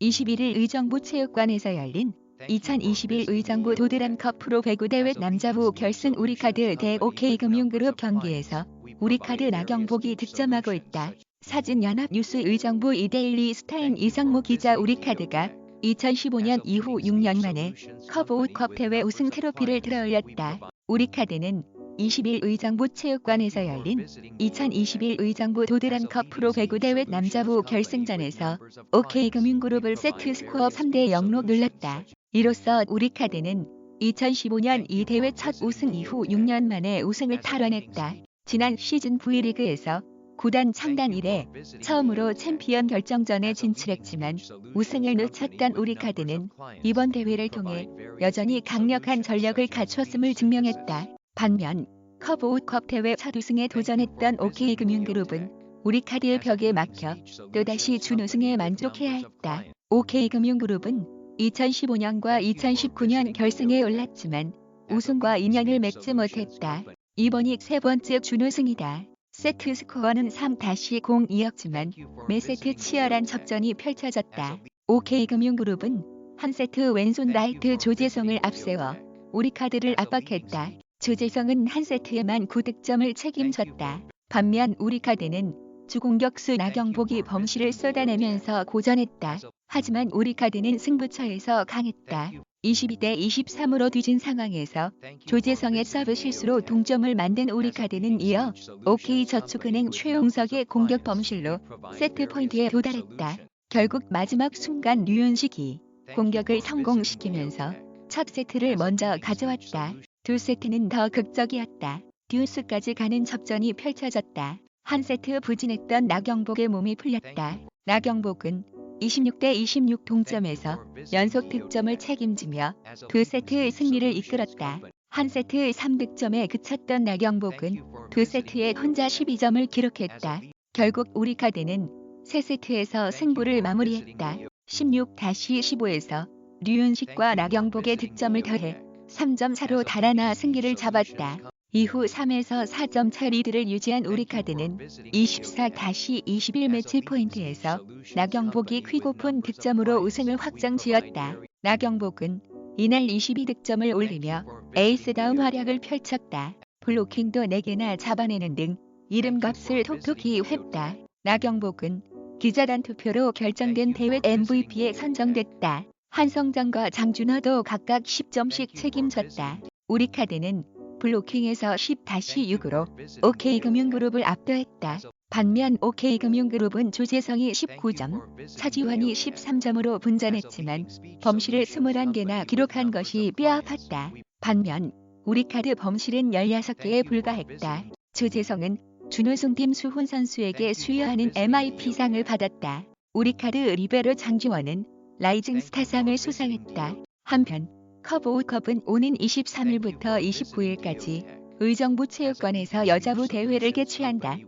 21일 의정부 체육관에서 열린 2021 의정부 도드람컵 프로 배구 대회 남자부 결승 우리카드 대 OK금융그룹 경기에서 우리카드 나경복이 득점하고 있다. 사진연합 뉴스 의정부 이데일리 스타인 이성모 기자 우리카드가 2015년 이후 6년 만에 컵 5컵 대회 우승 트로피를 들어올렸다. 우리카드는 20일 의정부 체육관에서 열린 2021 의정부 도드람컵 프로 배구 대회 남자부 결승전에서 OK금융그룹을 세트 스코어 3대 0로 눌렀다. 이로써 우리 카드는 2015년 이 대회 첫 우승 이후 6년 만에 우승을 탈환했다. 지난 시즌 V리그에서 구단 창단 이래 처음으로 챔피언 결정전에 진출했지만 우승을 놓쳤던 우리 카드는 이번 대회를 통해 여전히 강력한 전력을 갖췄음을 증명했다. 반면 컵5컵 대회 첫 우승에 도전했던 OK금융그룹은 우리 카드의 벽에 막혀 또다시 준우승에 만족해야 했다. OK금융그룹은 2015년과 2019년 결승에 올랐지만 우승과 인연을 맺지 못했다. 이번이 세 번째 준우승이다. 세트 스코어는 3-0이었지만 매 세트 치열한 접전이 펼쳐졌다. OK금융그룹은 한 세트 왼손 라이트 조재성을 앞세워 우리 카드를 압박했다. 조재성은 한 세트에만 9득점을 책임졌다. 반면 우리 카드는 주공격수 나경복이 범실을 쏟아내면서 고전했다. 하지만 우리 카드는 승부처에서 강했다. 22대 23으로 뒤진 상황에서 조재성의 서브 실수로 동점을 만든 우리 카드는 이어 OK저축은행 최용석의 공격 범실로 세트 포인트에 도달했다. 결국 마지막 순간 류윤식이 공격을 성공시키면서 첫 세트를 먼저 가져왔다. 두 세트는 더 극적이었다. 듀스까지 가는 접전이 펼쳐졌다. 한 세트 부진했던 나경복의 몸이 풀렸다. 나경복은 26대 26 동점에서 연속 득점을 책임지며 두 세트 승리를 이끌었다. 한 세트 3득점에 그쳤던 나경복은 두 세트에 혼자 12점을 기록했다. 결국 우리 카드는 세 세트에서 승부를 마무리했다. 16-15에서 류윤식과 나경복의 득점을 더해 3점 차로 달아나 승기를 잡았다. 이후 3에서 4점 차 리드를 유지한 우리 카드는 24-21 매치 포인트에서 나경복이 퀵오픈 득점으로 우승을 확정지었다. 나경복은 이날 22득점을 올리며 에이스다운 활약을 펼쳤다. 블로킹도 4개나 잡아내는 등 이름값을 톡톡히 했다. 나경복은 기자단 투표로 결정된 대회 MVP에 선정됐다. 한성장과 장준하도 각각 10점씩 책임졌다. 우리 카드는 블로킹에서 10-6으로 OK금융그룹을 압도했다. 반면 OK금융그룹은 조재성이 19점, 차지환이 13점으로 분전했지만 범실을 21개나 기록한 것이 뼈아팠다. 반면 우리카드 범실은 16개에 불과했다. 조재성은 준우승팀 수훈 선수에게 수여하는 MIP상을 받았다. 우리카드 리베로 장지원은 라이징 스타상을 수상했다. 한편 컵 5컵은 오는 23일부터 29일까지 의정부 체육관에서 여자부 대회를 개최한다.